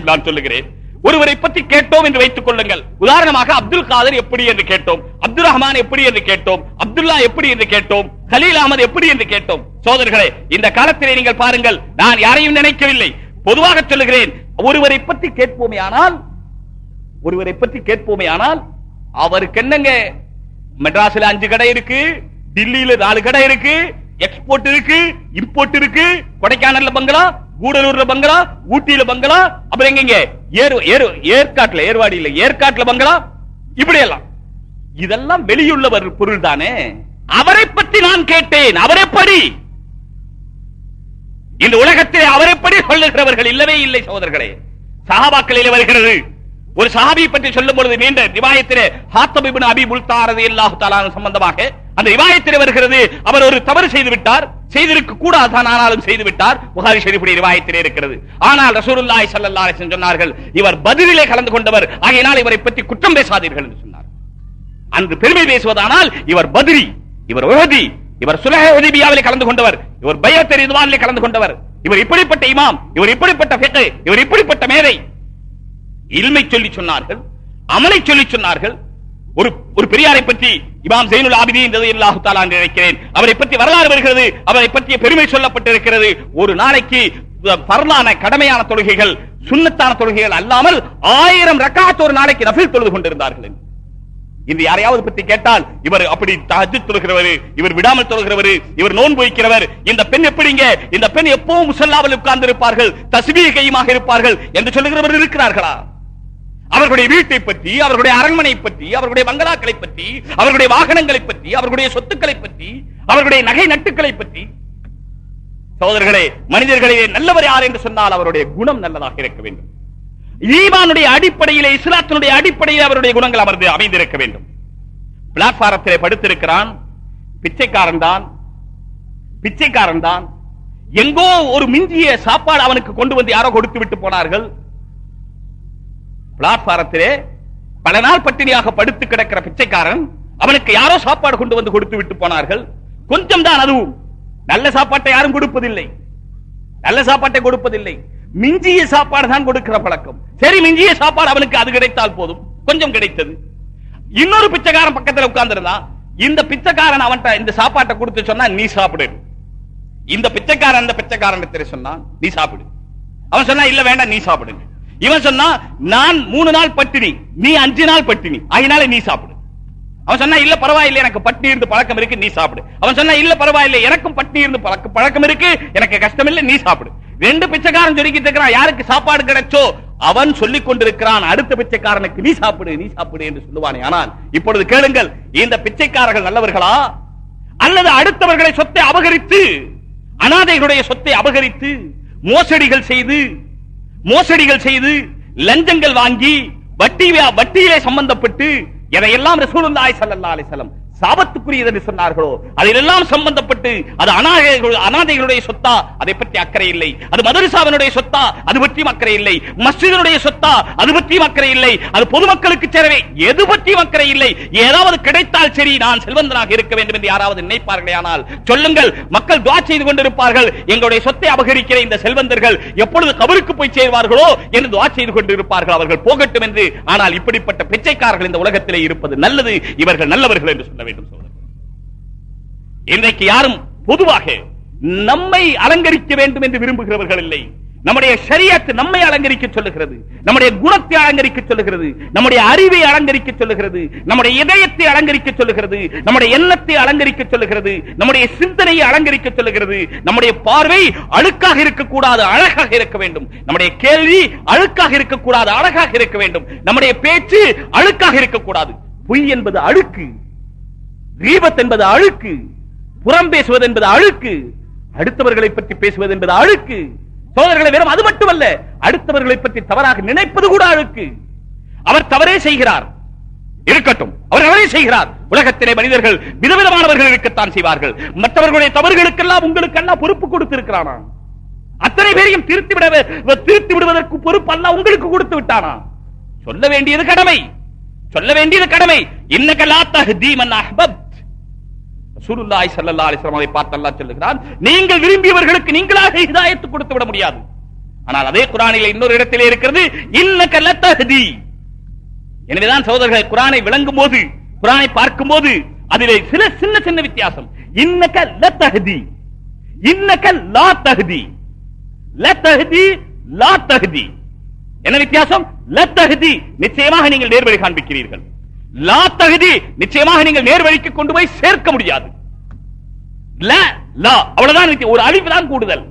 விஷயம் நான் சொல்லுகிறேன். ஒருவரை பற்றி கேட்டோம் என்று வைத்துக் கொள்ளுங்கள். உதாரணமாக அப்துல் காதர் எப்படி என்று கேட்டோம். அப்துல் ரஹ்மான் எப்படி என்று கேட்டோம். அப்துல்லா எப்படி என்று கேட்டோம். ஹலீல் அகமது எப்படி என்று கேட்டோம். சோதர்களே இந்த காலத்திலே நீங்கள் பாருங்கள். நான் யாரையும் நினைக்கவில்லை. பொதுவாக சொல்லுகிறேன் ஒருவரை பற்றி கேட்போமே ஆனால் ஒருவரை பற்றி கேட்போமே ஆனால் அவருக்கு என்னங்க? மெட்ராஸ்ல அஞ்சு கடை இருக்கு டில்லியில நாலு கடை இருக்கு எக்ஸ்போர்ட் இருக்கு இம்போர்ட் இருக்கு கொடைக்கானல்ல பங்களா கூடலூர்ல பங்களா ஊட்டியில பங்களா அப்புறம் எங்க ஏறு ஏறு ஏற்காட்டுல ஏர்வாடி இல்ல ஏற்காட்டுல பங்களா இப்படி எல்லாம் இதெல்லாம் வெளியுள்ளவர் பொருள் தானே அவரை பற்றி நான் கேட்டேன். அவரை படி இந்த உலகத்தில் அவரை படி சொல்லுகிறவர்கள் இல்லவே இல்லை சகோதரர்களே. சகாபாக்களில் வருகிறது. ஒரு சஹாபி பற்றி சொல்லும் பொழுது நீண்ட ரிவாயத்திலே ஹாத்தபிபின் அபி முல்தாரது இல்லாஹு தாலான சம்பந்தமாக அந்த ரிவாயத்திலே வருகிறது. அவர் ஒரு தவறு செய்து விட்டார். செய்திருக்க கூடாதான் ஆனாலும் செய்து விட்டார் புகாரி ஷெரீஃபுடைய ரிவாயத்திலே இருக்கிறது. ஆனால் ரசூலுல்லாஹி சல்லா சொன்னார்கள் இவர் பதிலிலே கலந்து கொண்டவர். ஆகையினால் இவரை பற்றி குற்றம் பேசாதீர்கள் என்று சொன்னார். அன்று பெருமை பேசுவதானால் இவர் பதிரி இவர் உகதி இவர் சுலஹ உதவியாவிலே கலந்து கொண்டவர் இவர் பயத்தர் இதுவானிலே கலந்து கொண்டவர். இவர் இப்படிப்பட்ட இமாம் இவர் இப்படிப்பட்ட இவர் இப்படிப்பட்ட மேதை. இல்மை சொல்லி சொன்னார்கள் அமலை சொல்லி சொன்னார்கள் ஒரு ஒரு பெரியாரை பற்றி இமாம் ஜெயினுல் ஆபிதீன் ரலியல்லாஹு தஆலா நினைக்கிறேன். அவரை பற்றி வரலாறு வருகிறது அவரை பற்றிய பெருமை சொல்லப்பட்டிருக்கிறது. ஒரு நாளைக்கு பரலான கடமையான தொழுகைகள் சுண்ணத்தான தொழுகைகள் அல்லாமல் ஆயிரம் ரக்காத் ஒரு நாளைக்கு நஃபில் தொழுது கொண்டிருந்தார்கள் என்று. இன்று யாரையாவது பற்றி கேட்டால் இவர் அப்படி தஹஜ்ஜுத் தொழுகிறவர் இவர் விடாமல் தொழுகிறவர் இவர் நோன்பு வைக்கிறவர் இந்த பெண் எப்படிங்க? இந்த பெண் எப்பவும் முசல்லாவில் உட்கார்ந்து இருப்பார்கள் தஸ்பீஹ் கையுமாக இருப்பார்கள் என்று சொல்லுகிறவர்கள் இருக்கிறார்களா? அவர்களுடைய வீட்டை பற்றி அவர்களுடைய அரண்மனை பற்றி அவர்களுடைய பங்களாக்களை பற்றி அவர்களுடைய வாகனங்களை பற்றி அவர்களுடைய சொத்துக்களை பற்றி அவர்களுடைய நகை நட்டுக்களை பற்றி. சோதர்களே மனிதர்களே நல்லவர் யார் என்று சொன்னால் அவருடைய குணம் நல்லதாக இருக்க வேண்டும். ஈமானுடைய அடிப்படையிலே இஸ்லாத்தினுடைய அடிப்படையில் அவருடைய குணங்கள் அமர்ந்து அமைந்திருக்க வேண்டும். பிளாட்பாரத்திலே படுத்திருக்கிறான் பிச்சைக்காரன் தான் பிச்சைக்காரன் தான். எங்கோ ஒரு மிஞ்சிய சாப்பாடு அவனுக்கு கொண்டு வந்து யாரோ கொடுத்து விட்டு போனார்கள். பிளாட்பாரத்திலே பல நாள் பட்டினியாக படுத்து கிடக்கிற பிச்சைக்காரன் அவனுக்கு யாரோ சாப்பாடு கொண்டு வந்து கொடுத்து விட்டு போனார்கள். கொஞ்சம் தான் அதுவும். நல்ல சாப்பாட்டை யாரும் கொடுப்பதில்லை. நல்ல சாப்பாட்டை கொடுப்பதில்லை. மிஞ்சிய சாப்பாடு தான் கொடுக்கிற பழக்கம். சரி மிஞ்சிய சாப்பாடு அவனுக்கு அது கிடைத்தால் போதும். கொஞ்சம் கிடைத்தது. இன்னொரு பிச்சைக்காரன் பக்கத்துல உட்கார்ந்திருந்தான் இந்த பிச்சைக்காரன் அவன்கிட்ட இந்த சாப்பாட்டை கொடுத்து சொன்னா நீ சாப்பிடு. இந்த பிச்சைக்காரன் அந்த பிச்சைக்காரன் சொன்னான் நீ சாப்பிடு. அவன் சொன்னா இல்ல வேண்டாம் நீ சாப்பிடுங்க. இவன் சொன்னா நான் மூணு நாள் பட்டினி நீ அஞ்சு நாள் பட்டினி அதனால நீ சாப்பிடு. அவன் சொன்னா இல்ல பரவாயில்ல எனக்கு பட்டினி இருந்து பழக்கம் இருக்கு நீ சாப்பிடு. அவன் சொன்னா இல்ல பரவாயில்ல எனக்கும் பட்டினி இருந்து பழக்க- பழக்கம் இருக்கு எனக்கு கஷ்டம் இல்ல நீ சாப்பிடு. ரெண்டு பிச்சைக்காரன் சொல்லிக்கிட்டு இருக்கிறான் யாருக்கு சாப்பாடு கிடைச்சோ அவன் சொல்லிக் கொண்டிருக்கிறான் அடுத்த பிச்சைக்காரனுக்கு நீ சாப்பிடு நீ சாப்பிடு என்று சொல்லுவானே. ஆனால் இப்பொழுது கேளுங்கள் இந்த பிச்சைக்காரர்கள் நல்லவர்களா? அல்லது அடுத்தவர்களை சொத்தை அபகரித்து அனாதைகளுடைய சொத்தை அபகரித்து மோசடிகள் செய்து மோசடிகள் செய்து லஞ்சங்கள் வாங்கி வட்டி வட்டியிலே சம்பந்தப்பட்டு எதையெல்லாம் ரசூலுல்லாஹி ஸல்லல்லாஹு அலைஹி வஸல்லம் சாபத்துக்குரியது என்று சொன்னார்களோ? அதிலெல்லாம் சம்பந்தப்பட்டு அது அனாதைகள் அனாதைகளுடைய சொத்தா? அதை பற்றி அக்கறை இல்லை. அது மதரசாவினுடைய சொத்தா? அது பற்றியும் அக்கறை இல்லை. மஸ்ஜிதினுடைய சொத்தா? அது பற்றியும் அக்கறை இல்லை. அது பொதுமக்களுக்கு சேரவே எது பற்றியும் அக்கறை இல்லை. ஏதாவது கிடைத்தால் சரி நான் செல்வந்தனாக இருக்க வேண்டும் என்று யாராவது நினைப்பார்களே ஆனால் சொல்லுங்கள் மக்கள் துவா செய்து கொண்டிருப்பார்கள். எங்களுடைய சொத்தை அபகரிக்கிற இந்த செல்வந்தர்கள் எப்பொழுது கபருக்கு போய் சேர்வார்களோ என்று துவா செய்து கொண்டிருப்பார்கள். அவர்கள் போகட்டும் என்று. ஆனால் இப்படிப்பட்ட பிச்சைக்காரர்கள் இந்த உலகத்திலே இருப்பது நல்லது. இவர்கள் நல்லவர்கள் என்று சொல்ல வேண்டும் சகோதரர்களே. இன்றைக்கு யாரும் பொதுவாக நம்மை அலங்கரிக்க வேண்டும் என்று விரும்புகிறவர்கள் இல்லை. நம்முடைய சரியத்து நம்மை அலங்கரிக்க சொல்லுகிறது. நம்முடைய குணத்தை அலங்கரிக்க சொல்லுகிறது. நம்முடைய அறிவை அலங்கரிக்க சொல்லுகிறது. நம்முடைய இதயத்தை அலங்கரிக்க சொல்லுகிறது. நம்முடைய எண்ணத்தை அலங்கரிக்க சொல்லுகிறது. நம்முடைய சிந்தனையை அலங்கரிக்க சொல்லுகிறது. நம்முடைய பார்வை அழுக்காக இருக்கக்கூடாது அழகாக இருக்க வேண்டும். நம்முடைய கேள்வி அழுக்காக இருக்கக்கூடாது அழகாக இருக்க வேண்டும். நம்முடைய பேச்சு அழுக்காக இருக்கக்கூடாது. பொய் என்பது அழுக்கு. ரீபத் என்பது அழுக்கு புறம் பேசுவது என்பது அழுக்கு அடுத்தவர்களை பற்றி பேசுவது என்பது அழுக்கு. சோதர்களை வெறும் அது மட்டுமல்ல அடுத்தவர்களை பற்றி தவறாக நினைப்பது கூட அழுக்கு. அவர் தவறே செய்கிறார். இருக்கட்டும் அவர் அவரே செய்கிறார். உலகத்திலே மனிதர்கள் விதவிதமானவர்கள் இருக்கத்தான் செய்வார்கள். மற்றவர்களுடைய தவறுகளுக்கெல்லாம் உங்களுக்கெல்லாம் பொறுப்பு கொடுத்திருக்கிறானா? அத்தனை பேரையும் திருத்தி விட திருத்தி விடுவதற்கு பொறுப்பு அல்ல உங்களுக்கு கொடுத்து விட்டானா? சொல்ல வேண்டியது கடமை. சொல்ல வேண்டியது கடமை. இன்னக லா அஹ்பப். சுருல்லாய் சல்லா ரசூலுல்லாஹி ஸல்லல்லாஹு அதை பார்த்து சொல்லுகிறான் நீங்கள் விரும்பியவர்களுக்கு நீங்களாக இதாயத்து கொடுத்து விட முடியாது. ஆனால் அதே குரானில் இன்னொரு இடத்திலே இருக்கிறது இன்னக லத்தஹதி எனவேதான் சகோதரர்களை குரானை விளங்கும் போது குரானை பார்க்கும் போது அதிலே சில சின்ன சின்ன வித்தியாசம். இன்னக லத்தஹதி இன்னக்க லா தஹதி லா தகுதி என்ன வித்தியாசம்? லத்தஹதி நிச்சயமாக நீங்கள் நேர்வழி காண்பிக்கிறீர்கள். லா தகுதி நிச்சயமாக நீங்கள் நேர்வழிக்கு கொண்டு போய் சேர்க்க முடியாது. அவ்வளவுதான் ஒரு அழிவு தான் கூடுதல்.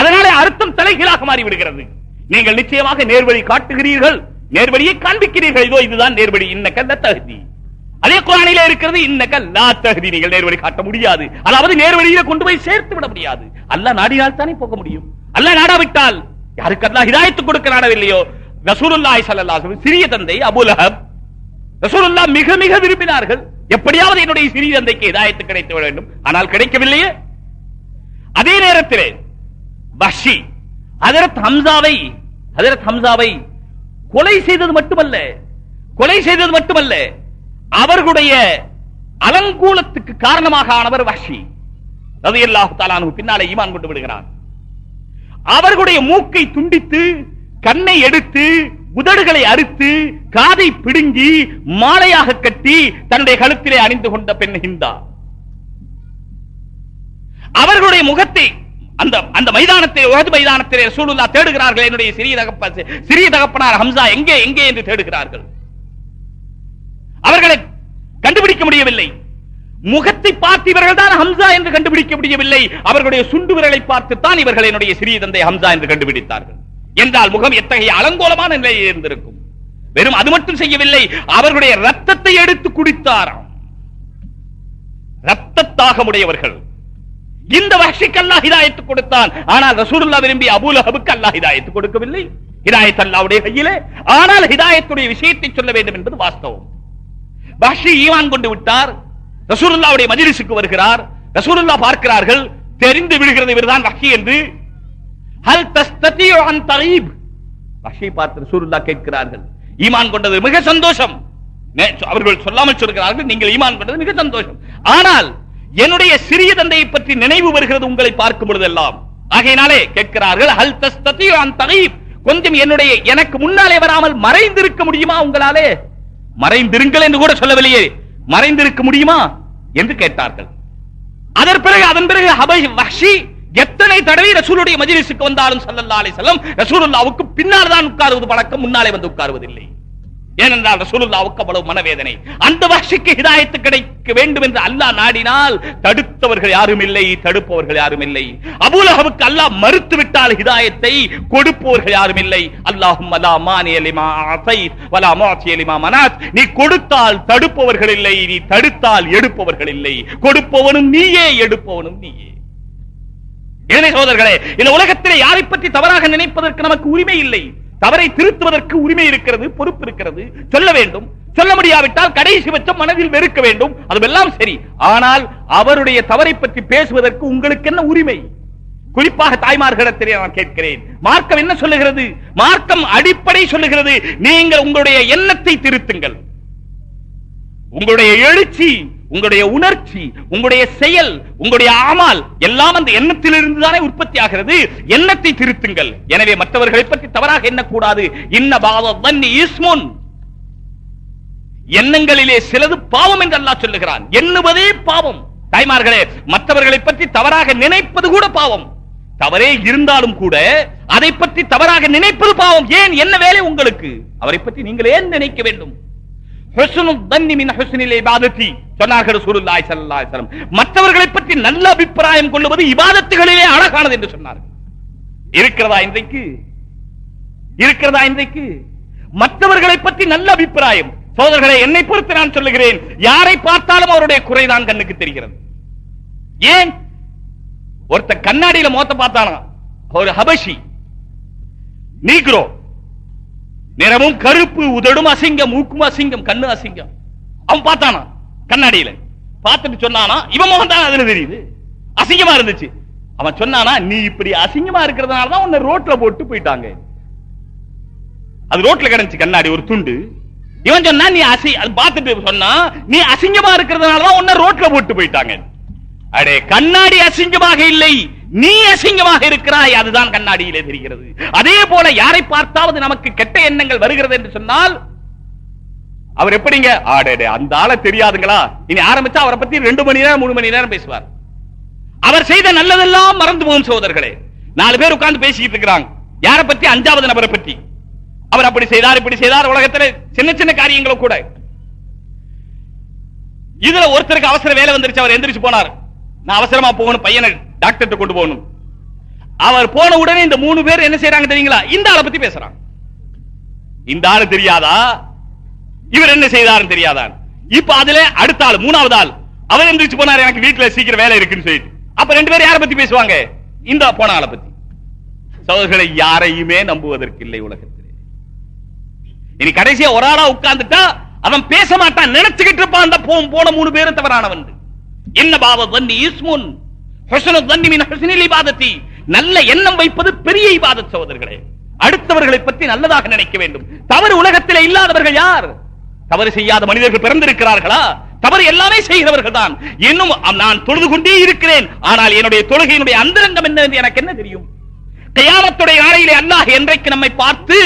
அதனாலே அர்த்தம் தலைகீழாக மாறி விடுகிறது நீங்கள் நிச்சயமாக நேர்வழி காட்டுகிறீர்கள். நேர்வழியை காண்பிக்கிறீர்கள். இதோ இதுதான் நேர்வழி. இன்னக்க ல தகுதி. அதே குரானிலே இருக்கிறது இன்னக்க லா தகுதி. நீங்கள் நேர்வழி காட்ட முடியாது. அதாவது நேர்வழியில கொண்டு போய் சேர்த்து விட முடியாது. அல்ல நாடினால் தானே போக முடியும். அல்ல நாடாவிட்டால் யாருக்கு அல்லாஹ் ஹிதாயத்து கொடுக்க நாடவில்லையோ? ரசூலுல்லாய் சல்லாஹ் சிறிய தந்தை அபுலஹப் ரசூலுல்லா மிக மிக விரும்பினார்கள். எப்படியாவது என்னுடைய சிறிய தந்தைக்கு இதாயத்து கிடைத்து விட வேண்டும். ஆனால் கிடைக்கவில்லையே. அதே நேரத்திலே பஷி அதரத் ஹம்சாவை அதரத் ஹம்சாவை கொலை செய்தது மட்டுமல்ல கொலை செய்தது மட்டுமல்ல அவர்களுடைய அலங்கூலத்துக்கு காரணமாக ஆனவர் வஷி ரவி அல்லாஹு பின்னாலே ஈமான் கொண்டு விடுகிறார் அவர்களுடைய மூக்கை துண்டித்து கண்ணை எடுத்து உதடுகளை அறுத்து காதை பிடுங்கி மாலையாக கட்டி தன்னுடைய கழுத்திலே அணிந்து கொண்ட பெண் ஹிந்தா. அவர்களுடைய முகத்தை அந்த அந்த மைதானத்தை உகது மைதானத்திலே சூழ்நிலா தேடுகிறார்கள். என்னுடைய சிறிய தகப்ப சிறிய தகப்பனார் ஹம்சா எங்கே எங்கே என்று தேடுகிறார்கள். அவர்களை கண்டுபிடிக்க முடியவில்லை. முகத்தை பார்த்து இவர்கள் தான் ஹம்சா என்று கண்டுபிடிக்க முடியவில்லை. அவர்களுடைய சுண்டு விரலை பார்த்து தான் இவர்கள் என்னுடைய சிறிய தந்தை ஹம்சா என்று கண்டுபிடித்தார்கள். என்றால் முகம் எத்தகைய அலங்கோலமான நிலையில் இருந்திருக்கும்? வெறும் அது மட்டும் செய்யவில்லை அவர்களுடைய ரத்தத்தை எடுத்து குடித்தாராம். ரத்தத்தாகமுடையவர்கள் இந்த வஹ்ஷிக்கு அல்லாஹ் ஹிதாயத்து கொடுத்தான். ஆனால் ரசூருல்லா விரும்பி அபூ லஹபுக்கு அல்லாஹ் ஹிதாயத்து கொடுக்கவில்லை. ஹிதாயத் அல்லாவுடைய கையிலே. ஆனால் ஹிதாயத்துடைய விஷயத்தை சொல்ல வேண்டும் என்பது வாஸ்தவம். பஷி ஈவான் கொண்டு விட்டார். ரசூலுல்லாஹ்வுடைய மஜ்லிஸுக்கு வருகிறார். ரசூலுல்லாஹ் பார்க்கிறார்கள் தெரிந்து விடுகிறது இவர்தான் வஹ்ஷி என்று. ஹல் தஸ்ததியு அன் தரீப். வஹ்ஷியை பார்த்து ரசூலுல்லாஹ் கேட்கிறார்கள். ஈமான் கொண்டது மிக சந்தோஷம். அவர்கள் சொல்லாமல் சொல்கிறார்கள் நீங்கள் ஈமான் கொண்டது மிக சந்தோஷம். ஆனால் என்னுடைய சிறிய தந்தையை பற்றி நினைவு வருகிறது உங்களை பார்க்கும் பொழுதெல்லாம். ஆகையினாலே கேட்கிறார்கள் ஹல் தஸ்ததியு அன் தரீப். கொஞ்சம் என்னுடைய எனக்கு முன்னாலே வராமல் மறைந்திருக்க முடியுமா உங்களாலே? மறைந்திருங்கள் என்று கூட சொல்லவில்லையே. மறைந்திருக்க முடியுமா? என்று கேட்டார்கள். அதன் பிறகு அதன் பிறகு எத்தனை தடவை ரசூலுடைய மஜிலிசுக்கு வந்தாலும் ஸல்லல்லாஹு அலைஹி வஸல்லம் ரசூலுல்லாஹ்வுக்கு பின்னால் தான் உட்காருவது பழக்கம் முன்னாலே வந்து உட்காருவதில்லை. ஏனென்றால் ரசூலுல்லாவுக்கு அவ்வளவு மனவேதனை. அந்த வஹ்ஷிக்கு ஹிதாயத்து கிடைக்க வேண்டும் என்று அல்லாஹ் நாடினால் தடுத்தவர்கள் யாரும் இல்லை தடுப்பவர்கள் யாரும் இல்லை. அபூலஹபுக்கு அல்லாஹ் மறுத்து விட்டால் ஹிதாயத்தை கொடுப்பவர்கள் யாரும் இல்லை. அல்லாஹும் லா மானிய வலா முஅத்திய மனாத். நீ கொடுத்தால் தடுப்பவர்கள் இல்லை நீ தடுத்தால் எடுப்பவர்கள் இல்லை. கொடுப்பவனும் நீயே எடுப்பவனும் நீயே. எனவே சோதர்களே இந்த உலகத்திலே யாரை பற்றி தவறாக நினைப்பதற்கு நமக்கு உரிமை இல்லை? தவறை திருத்துவதற்கு உரிமை இருக்கிறது பொறுப்பு இருக்கிறது. சொல்ல வேண்டும். சொல்ல முடியாவிட்டால் கடைசி பட்சம் மனதில் வெறுக்க வேண்டும். அதுவெல்லாம் சரி. ஆனால் அவருடைய தவறை பற்றி பேசுவதற்கு உங்களுக்கு என்ன உரிமை? குறிப்பாக தாய்மார்களிடத்திலே நான் கேட்கிறேன். மார்க்கம் என்ன சொல்லுகிறது? மார்க்கம் அடிப்படை சொல்லுகிறது. நீங்கள் உங்களுடைய எண்ணத்தை திருத்துங்கள். உங்களுடைய எழுச்சி உங்களுடைய உணர்ச்சி உங்களுடைய செயல் உங்களுடைய ஆமால் எல்லாம் அந்த எண்ணத்திலிருந்து தானே உற்பத்தி ஆகிறது? எண்ணத்தை திருத்துங்கள். எனவே மற்றவர்களை பற்றி தவறாக எண்ணக்கூடாது. இன்ன பாவம் இஸ்முன். எண்ணங்களிலே சிலது பாவம் என்று அல்லாஹ் சொல்லுகிறான். எண்ணுவதே பாவம். தாய்மார்களே மற்றவர்களை பற்றி தவறாக நினைப்பது கூட பாவம். தவறே இருந்தாலும் கூட அதை பற்றி தவறாக நினைப்பது பாவம். ஏன்? என்ன வேலை உங்களுக்கு? அவரை பற்றி நீங்கள் ஏன் நினைக்க வேண்டும்? மற்றவர்களை பற்றி நல்ல அபிப்பிராயம் கொள்வது இபாதத்துகளிலே அழகானது என்று சொன்னார்கள். இருக்கிறதா இன்றைக்கு? இருக்கிறதா இன்றைக்கு? மற்றவர்களை பற்றி நல்ல அபிப்பிராயம். சோதர்களை என்னை பொறுத்து நான் சொல்லுகிறேன். யாரை பார்த்தாலும் அவருடைய குறைதான் கண்ணுக்கு தெரிகிறது. ஏன்? ஒருத்த கண்ணாடியில மோத்த பார்த்தானா? ஒரு ஹபஷி நீக்ரோ. நிறமும் கருப்பு உதடும் அசிங்கம் மூக்கும் அசிங்கம் கண்ணு அசிங்கம். அவன் பார்த்தானா? கண்ணாடியில. பார்த்துட்டு சொன்னானா? இவன் முகம் தான் அதுல தெரியுது. அசிங்கமா இருந்துச்சு. அவன் சொன்னானா நீ இப்படி அசிங்கமா இருக்கிறதுனால தான் உன்னை ரோட்ல போட்டு போயிட்டாங்க. அது ரோட்ல கிடந்துச்சு கண்ணாடி ஒரு துண்டு. இவன் சொன்னா நீ அசி அது பார்த்துட்டு சொன்னா நீ அசிங்கமா இருக்கிறதுனால தான் உன்னை ரோட்ல போட்டு போயிட்டாங்க. அடே கண்ணாடி அசிங்கமாக இல்லை. நீ அசிங்கமாக இருக்கிறாய் அதுதான் கண்ணாடியிலே தெரிகிறது. அதே போல யாரை பார்த்தாவது நமக்கு கெட்ட எண்ணங்கள் வருகிறது என்று சொன்னால் அவர் எப்படிங்க? ஆடே அந்த ஆளை தெரியாதுங்களா? இனி ஆரம்பிச்சா அவரை பத்தி ரெண்டு மணி நேரம் மூணு மணி நேரம் பேசுவார். அவர் செய்த நல்லதெல்லாம் மறந்து போகும் சோதர்களே நாலு பேர் உட்கார்ந்து பேசிக்கிட்டு இருக்கிறாங்க. யாரை பத்தி? அஞ்சாவது நபரை பத்தி. அவர் அப்படி செய்தார் இப்படி செய்தார். உலகத்துல சின்ன சின்ன காரியங்களும் கூட. இதுல ஒருத்தருக்கு அவசர வேலை வந்துருச்சு. அவர் எந்திரிச்சு போனார். நான் அவசரமா போகணும் பையனை டாக்டர் கொண்டு போகணும். அவர் போன உடனே இந்த மூணு பேர் என்ன செய்யறாங்க தெரியுங்களா? இந்த ஆளை பத்தி பேசுறாங்க. இந்த ஆளு தெரியாதா? இவர் என்ன செய்தாருன்னு தெரியாதா? இப்ப அதுல அடுத்த ஆள் மூணாவது ஆள் அவர் எந்திரிச்சு போனார் எனக்கு வீட்டுல சீக்கிரம் வேலை இருக்குன்னு சொல்லிட்டு. அப்ப ரெண்டு பேரும் யாரை பத்தி பேசுவாங்க? இந்த போன ஆளை பத்தி. சகோதரர்களை யாரையுமே நம்புவதற்கு இல்லை உலகத்தில். இனி கடைசியா ஒரு ஆளா உட்கார்ந்துட்டா அவன் பேச மாட்டான் நினைச்சுக்கிட்டு இருப்பான் அந்த போன மூணு பேரும் தவறானவன். என்ன பாவ தண்ணி ஈஸ்முன் நல்ல எண்ணம் வைப்பது பெரிய இபாதத் சகோதரர்களே. அடுத்தவர்களை பற்றி நல்லதாக நினைக்க வேண்டும். தவறு உலகத்திலே இல்லாதவர்கள் யார்? தவறு செய்யாத மனிதர்கள் பிறந்திருக்கிறார்களா? தவறு எல்லாமே செய்கிறவர்கள் தான். இன்னும் நான் தொழுது கொண்டே இருக்கிறேன். ஆனால் என்னுடைய தொழுகையினுடைய அந்தரங்கம் என்ன என்று எனக்கு என்ன தெரியும்? தயாரத்துடைய நாளையிலே அல்லாஹ் என்றைக்கு நம்மை பார்த்து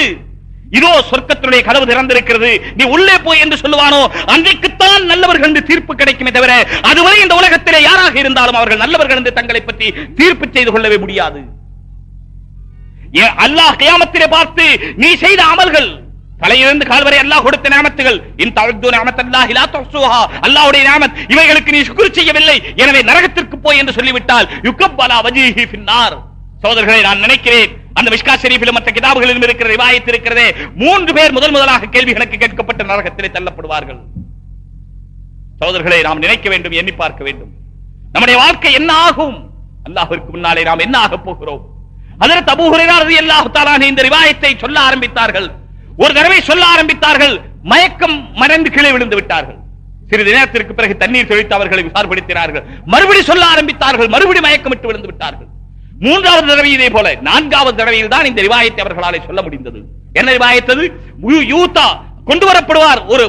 இதோ சொர்க்கத்தினுடைய கதவு திறந்திருக்கிறது. நீ உள்ளே போய் என்று சொல்லுவானோ? அன்றைக்குத்தான் நல்லவர்கள் என்று தீர்ப்பு கிடைக்குமே தவிர அதுவரை இந்த உலகத்திலே யாராக இருந்தாலும் அவர்கள் நல்லவர்கள் என்று தங்களை பற்றி தீர்ப்பு செய்து கொள்ளவே முடியாது. ஏன் அல்லாஹ் கியாமத்திலே பார்த்து நீ செய்த அமல்கள் தலையிலிருந்து கால் வரை அல்லாஹ் கொடுத்த நியமத்துகள் இன் தவழ்து நியமத் அல்லாஹ் இலா துஹ்ஸூஹா அல்லாஹ்வுடைய நியமத் இவைகளுக்கு நீ சுக்ர் செய்யவில்லை எனவே நரகத்திற்கு போய் என்று சொல்லிவிட்டால் யுக்கப்பலா வஜீஹி ஃபின்னார் சோதர்களை நான் நினைக்கிறேன் அந்த மிஷ்கா ஷெரீஃபிலும் மற்ற கிதாபுகளிலும் இருக்கிற ரிவாயத் இருக்கிறதே மூன்று பேர் முதல் முதலாக கேள்வி கணக்கு கேட்கப்பட்ட நரகத்திலே தள்ளப்படுவார்கள். சகோதரர்களை நாம் நினைக்க வேண்டும் எண்ணி பார்க்க வேண்டும். நம்முடைய வாழ்க்கை என்ன ஆகும்? அல்லாஹிற்கு முன்னாலே நாம் என்ன ஆகப் போகிறோம்? அதற்கு அபூ அல்லாஹு தாலான இந்த ரிவாயத்தை சொல்ல ஆரம்பித்தார்கள். ஒரு தடவை சொல்ல ஆரம்பித்தார்கள் மயக்கம் மறைந்து கீழே விழுந்து விட்டார்கள். சிறிது நேரத்திற்கு பிறகு தண்ணீர் தெளித்து அவர்களை விசாரப்படுத்தினார்கள். மறுபடி சொல்ல ஆரம்பித்தார்கள் மறுபடி மயக்கமிட்டு விழுந்து விட்டார்கள். மூன்றாவது தடவை இதே போல. நான்காவது தடவையில் தான் இந்த ரிவாயத்தை அவர்களாலே சொல்ல முடிந்தது. என்ன ரிவாயத்தது? யூதா கொண்டு வரப்படுவார். ஒரு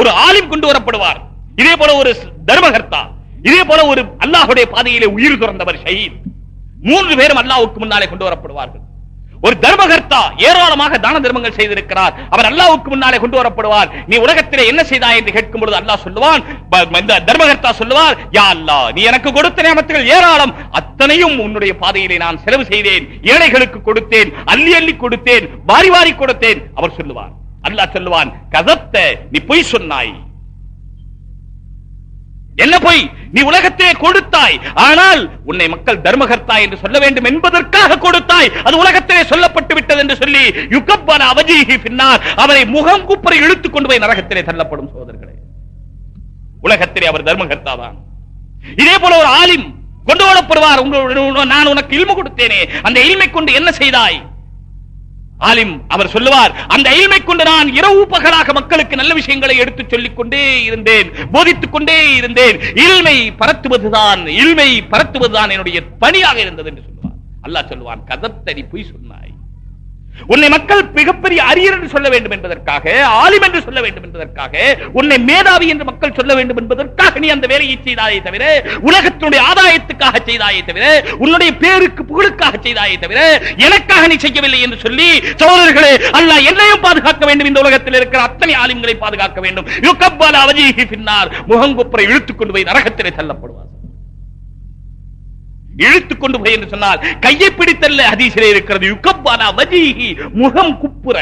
ஒரு ஆலிம் கொண்டு வரப்படுவார். இதே போல ஒரு தர்மகர்த்தா இதே போல ஒரு அல்லாஹுடைய பாதையிலே உயிர் துறந்தவர் ஷஹீத். மூன்று பேரும் அல்லாவுக்கு முன்னாலே கொண்டு வரப்படுவார்கள். ஒரு தர்மகர்த்தா ஏராளமாக தான தர்மங்கள் செய்திருக்கிறார். அவர் அல்லாவுக்கு முன்னாலே கொண்டு வரப்படுவார். நீ உலகத்திலே என்ன செய்தாய் என்று கேட்கும் பொழுது அல்லாஹ் சொல்லுவான் இந்த தர்மகர்த்தா சொல்லுவார் யா அல்லா நீ எனக்கு கொடுத்த நியமத்துகள் ஏராளம். அத்தனையும் உன்னுடைய பாதையிலே நான் செலவு செய்தேன். ஏழைகளுக்கு கொடுத்தேன். அள்ளி அள்ளி கொடுத்தேன். வாரி வாரி கொடுத்தேன். அவர் சொல்லுவார். அல்லாஹ் சொல்லுவான் கதத்த நீ பொய் சொன்னாய். என்ன போய்? நீ உலகத்திலே கொடுத்தாய். ஆனால் உன்னை மக்கள் தர்மகர்த்தா என்று சொல்ல வேண்டும் என்பதற்காக கொடுத்தாய். அது உலகத்திலே சொல்லப்பட்டு விட்டது என்று சொல்லி யுகப்பான அவஜீகி பின்னார் அவரை முகம் குப்பரை இழுத்துக் கொண்டு போய் நரகத்திலே தள்ளப்படும் சோதர்களே. உலகத்திலே அவர் தர்மகர்த்தா தான். இதே போல ஒரு ஆலிம் கொண்டு வரப்படுவார் உங்களோட நான் உனக்கு இல்மு கொடுத்தேனே. அந்த இல்மை கொண்டு என்ன செய்தாய்? ஆலிம் அவர் சொல்லுவார் அந்த இயல்மை கொண்டு நான் இரவு பகலாக மக்களுக்கு நல்ல விஷயங்களை எடுத்துச் சொல்லிக் கொண்டே இருந்தேன் போதித்துக் கொண்டே இருந்தேன். இல்மை பரத்துவதுதான் இல்மை பரத்துவதுதான் என்னுடைய பணியாக இருந்தது என்று சொல்லுவார். அல்லாஹ் சொல்லுவான் கதத்தடி பொய் சொன்னாய். உன்னை மக்கள் மிகப்பெரிய அரியர் என்று சொல்ல வேண்டும் என்பதற்காக ஆலிம் என்று சொல்ல வேண்டும் என்பதற்காக உன்னை மேதாவி என்று மக்கள் சொல்ல வேண்டும் என்பதற்காக நீ அந்த வேலையை செய்தாயே தவிர உலகத்தினுடைய ஆதாயத்துக்காக செய்தாயே தவிர உன்னுடைய பேருக்கு புகழுக்காக செய்தாயே தவிர எனக்காக நீ செய்யவில்லை என்று சொல்லி சோழர்களே அல்ல என்னையும் பாதுகாக்க வேண்டும். இந்த உலகத்தில் இருக்கிற அத்தனை ஆலிம்களை பாதுகாக்க வேண்டும். யுகப்பால அவஜீகி பின்னார் முகங்குப்புறை இழுத்துக் கொண்டு போய் நரகத்திலே தள்ளப்படுவார். இழுத்துக் கொண்டு போய் என்று சொன்னால் கையை பிடித்தல்ல அதிசிலே இருக்கிறது. யுகப்பானா வஜீஹி முகம் குப்புற.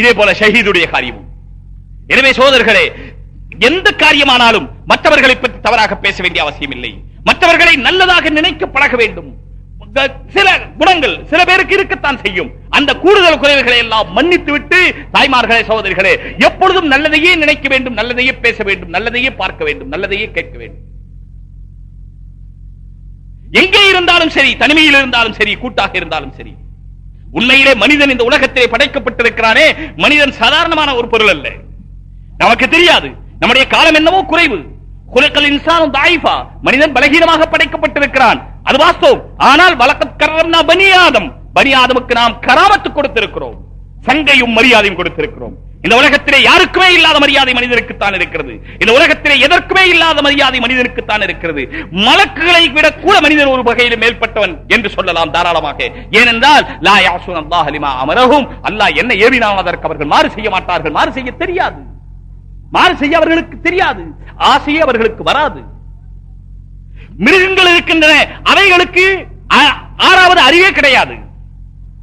இதே போல ஷஹீதுடைய காரியமும். எனவே சோதர்களே எந்த காரியமானாலும் மற்றவர்களை பற்றி தவறாக பேச வேண்டிய அவசியம் இல்லை. மற்றவர்களை நல்லதாக நினைக்க பழக வேண்டும். சில குணங்கள் சில பேருக்கு இருக்கத்தான் செய்யும். அந்த கூடுதல் குறைவுகளை எல்லாம் மன்னித்து விட்டு தாய்மார்களே சகோதரிகளே எப்பொழுதும் நல்லதையே நினைக்க வேண்டும் நல்லதையே பேச வேண்டும் நல்லதையே பார்க்க வேண்டும் நல்லதையே கேட்க வேண்டும். எங்கே இருந்தாலும் சரி தனிமையில் இருந்தாலும் சரி கூட்டாக இருந்தாலும் சரி. உண்மையிலே மனிதன் இந்த உலகத்திலே படைக்கப்பட்டிருக்கிறானே மனிதன் சாதாரணமான ஒரு பொருள் அல்ல. நமக்கு தெரியாது நம்முடைய காலம் என்னவோ குறைவு. குலக்கல் இன்சானும் தாயிஃபா மனிதன் பலகீனமாக படைக்கப்பட்டிருக்கிறான். அது வாஸ்தவம். ஆனால் வழக்கத் கரம்னா பனியாதம் பனியாதமுக்கு நாம் கராமத்து கொடுத்திருக்கிறோம். சங்கையும் மரியாதையும் கொடுத்திருக்கிறோம். இந்த உலகத்திலே யாருக்குமே இல்லாத மரியாதை மனிதனுக்குத்தான் இருக்கிறது. இந்த உலகத்திலே எதற்குமே இல்லாத மரியாதை மனிதனுக்குத்தான் இருக்கிறது. மலக்குகளை விட கூட மனிதன் ஒரு வகையில் மேல்பட்டவன் என்று சொல்லலாம் தாராளமாக. ஏனென்றால் லா யாசுன் அல்லாஹ் லிமா அமரகும் அல்லாஹ் என்ன ஏவினான் அதற்கு அவர்கள் மாறு செய்ய மாட்டார்கள். மாறு செய்ய தெரியாது. மாறு செய்ய அவர்களுக்கு தெரியாது. ஆசையே அவர்களுக்கு வராது. மிருகங்கள் இருக்கின்றன. அவைகளுக்கு ஆ- ஆறாவது அறிவே கிடையாது.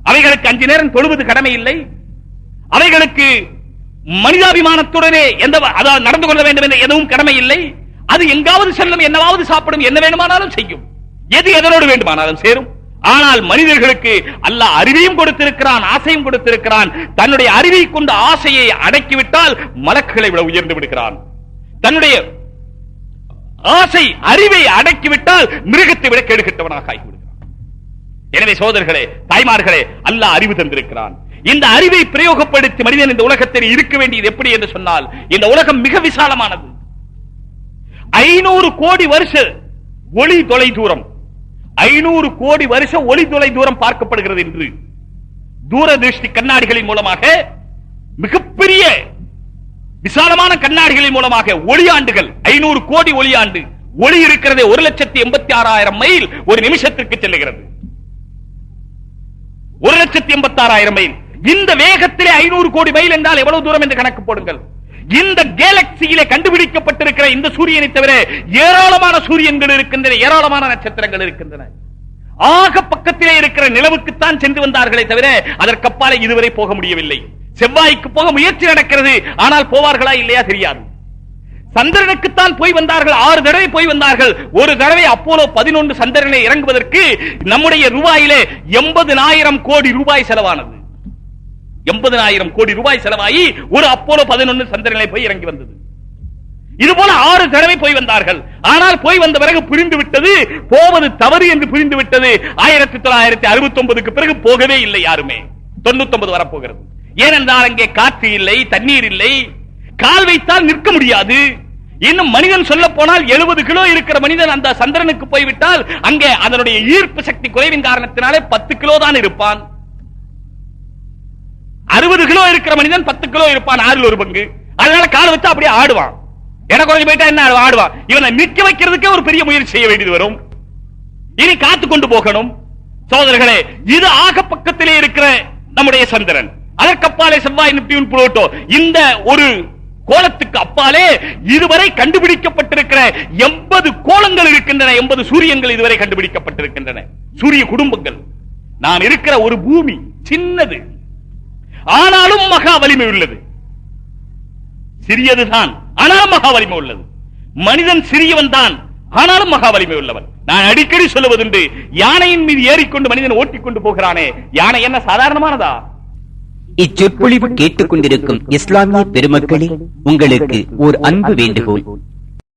அவைகளுக்கு அஞ்சு நேரம் தொழுவது கடமை இல்லை. அவைகளுக்கு மனிதாபிமானத்துடனே எந்த அதாவது நடந்து கொள்ள வேண்டும் என்ற எதுவும் கடமை இல்லை. அது எங்காவது செல்லும் என்னவாவது சாப்பிடும் என்ன வேண்டுமானாலும் செய்யும். எது எதனோடு வேண்டுமானாலும் சேரும். ஆனால் மனிதர்களுக்கு அல்ல அறிவையும் கொடுத்திருக்கிறான் ஆசையும் கொடுத்திருக்கிறான். தன்னுடைய அறிவை கொண்டு ஆசையை அடக்கிவிட்டால் மலக்குகளை விட உயர்ந்து விடுகிறான். தன்னுடைய ஆசை அறிவை அடக்கிவிட்டால் மிருகத்தை விட கெடுகிட்டவனாக ஆகிவிடுகிறான். எனவே சோதர்களே தாய்மார்களே அல்ல அறிவு தந்திருக்கிறான். இந்த அறிவை பிரயோகப்படுத்தி மனிதன் இந்த உலகத்தில் இருக்க வேண்டியது எப்படி என்று சொன்னால் இந்த உலகம் மிக விசாலமானது. ஐநூறு கோடி வருஷ ஒளி தொலை தூரம். ஐநூறு கோடி வருஷ ஒளி தொலை தூரம் பார்க்கப்படுகிறது என்று தூரதிருஷ்டி கண்ணாடிகளின் மூலமாக மிகப்பெரிய விசாலமான கண்ணாடிகளின் மூலமாக ஒளியாண்டுகள் ஐநூறு கோடி ஒளியாண்டு ஒளி இருக்கிறது ஒரு லட்சத்தி எண்பத்தி ஆறாயிரம் மைல் ஒரு நிமிஷத்திற்கு செல்லுகிறது. ஒரு லட்சத்தி எண்பத்தி ஆறாயிரம் மைல். இந்த வேகத்திலே ஐநூறு கோடி மைல் என்றால் எவ்வளவு தூரம் என்று கணக்கு போடுங்கள். இந்த கேலக்சியிலே கண்டுபிடிக்கப்பட்டிருக்கிற இந்த சூரியனை தவிர ஏராளமான சூரியன்கள் இருக்கின்றன ஏராளமான நட்சத்திரங்கள் இருக்கின்றன. ஆக பக்கத்திலே இருக்கிற நிலவுக்குத்தான் சென்று வந்தார்களே தவிர அதற்கப்பாலே இதுவரை போக முடியவில்லை. செவ்வாய்க்கு போக முயற்சி நடக்கிறது ஆனால் போவார்களா இல்லையா தெரியாது. சந்திரனுக்குத்தான் போய் வந்தார்கள் ஆறு தடவை போய் வந்தார்கள். ஒரு தடவை அப்போலோ பதினொன்று சந்திரனை இறங்குவதற்கு நம்முடைய ரூபாயிலே எண்பதுனாயிரம் கோடி ரூபாய் செலவானது. எண்பதனாயிரம் கோடி ரூபாய் செலவாகி ஒரு அப்போலோ பதினொன்று சந்திரனை போய் இறங்கி வந்தது. இது போல ஆறு தடவை போய் வந்தார்கள். ஆனால் போய் வந்த பிறகு புரிந்து விட்டது போவது தவறு என்று புரிந்து விட்டது. ஆயிரத்தி தொள்ளாயிரத்தி அறுபத்தி ஒன்பதுக்கு பிறகு போகவே இல்லை யாருமே. தொண்ணூத்தி ஒன்பது வரப்போகிறது. ஏனென்றால் அங்கே காற்று இல்லை தண்ணீர் இல்லை. கால் வைத்தால் நிற்க முடியாது. இன்னும் மனிதன் சொல்ல போனால் எழுபது கிலோ இருக்கிற மனிதன் அந்த சந்திரனுக்கு போய்விட்டால் அங்கே அதனுடைய ஈர்ப்பு சக்தி குறைவின் காரணத்தினாலே பத்து கிலோ தான் இருப்பான். அறுபது கிலோ இருக்கிற மனிதன் பத்து கிலோ இருப்பான் ஆறில் ஒரு பங்கு. அதனால கால் வச்சா அப்படியே ஆடுவான். எனக்கு குறைஞ்சு போயிட்டா என்ன ஆடுவான்? இவனை நிற்க வைக்கிறதுக்கே ஒரு பெரிய முயற்சி செய்ய வேண்டியது வரும். இனி காத்து கொண்டு போகணும். சோதரர்களே இது ஆக பக்கத்திலே இருக்கிற நம்முடைய சந்திரன். அதற்கப்பாலே செவ்வாய் நிப்டியூன் புளோட்டோ. இந்த ஒரு கோலத்துக்கு அப்பாலே இதுவரை கண்டுபிடிக்கப்பட்டிருக்கிற எண்பது கோலங்கள் இருக்கின்றன. எண்பது சூரியங்கள் இதுவரை கண்டுபிடிக்கப்பட்டிருக்கின்றன. சூரிய குடும்பங்கள். நான் இருக்கிற ஒரு பூமி சின்னது. ஆனாலும் மகா வலிமை உள்ளது. சிறியதுதான் ஆனாலும் மகா வலிமை உள்ளது. மனிதன் சிறியவன் தான் ஆனாலும் மகா வலிமை உள்ளவன். நான் அடிக்கடி சொல்லுவதுண்டு யானையின் மீது ஏறிக்கொண்டு மனிதன் ஓட்டிக்கொண்டு போகிறானே யானை என்ன சாதாரணமானதா? இச்சொற்பொழிவு கேட்டுக் கொண்டிருக்கும் இஸ்லாமிய பெருமக்களே உங்களுக்கு ஒரு அன்பு வேண்டுகோள்.